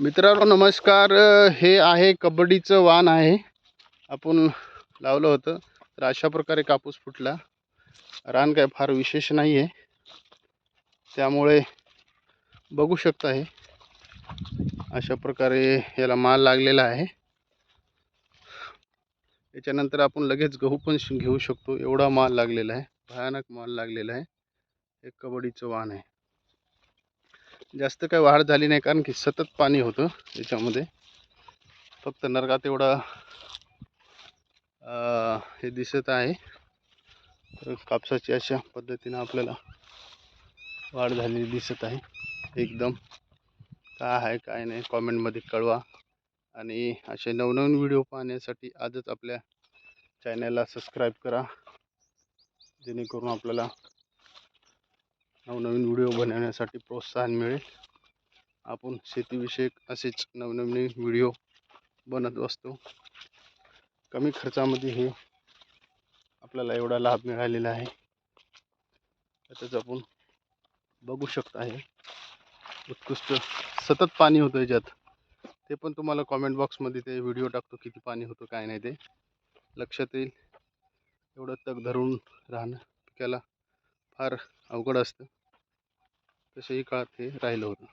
मित्रांनो नमस्कार. हे आहे कबड्डीचं वाण आहे. आपण लावलं होतं तर अशा प्रकारे कापूस फुटला. रान काय फार विशेष नाही आहे त्यामुळे बघू शकता हे. अशा प्रकारे याला माल लागलेला आहे. याच्यानंतर आपण लगेच गहू पण घेऊ शकतो. एवढा माल लागलेला आहे. भयानक माल लागलेला आहे. हे कबड्डीचं वाण आहे. जास्त काही वाढ झाली नाही कारण की सतत पाणी होतं याच्यामध्ये. फक्त नरगात एवढा हे दिसत आहे. तर कापसाची अशा पद्धतीनं आपल्याला वाढ झालेली दिसत आहे एकदम. काय आहे काय नाही कॉमेंटमध्ये कळवा. आणि असे नवनवीन व्हिडिओ पाहण्यासाठी आजच आपल्या चॅनलला सबस्क्राईब करा. जेणेकरून आपल्याला नवनवीन व्हिडिओ बनवण्यासाठी प्रोत्साहन मिळेल. आपण शेतीविषयक असेच नवनवीन व्हिडिओ बनत असतो कमी खर्चामध्ये हे आपल्याला एवढा लाभ मिळालेला आहे. त्याच आपण बघू शकता हे उत्कृष्ट सतत पाणी होतं याच्यात ते पण तुम्हाला कॉमेंट बॉक्समध्ये ते व्हिडिओ टाकतो किती पाणी होतं काय नाही ते. लक्षात येईल. एवढं तग धरून राहणं पिकाला फार अवघड असतं. तशाही काळात हे राहिलं होतं.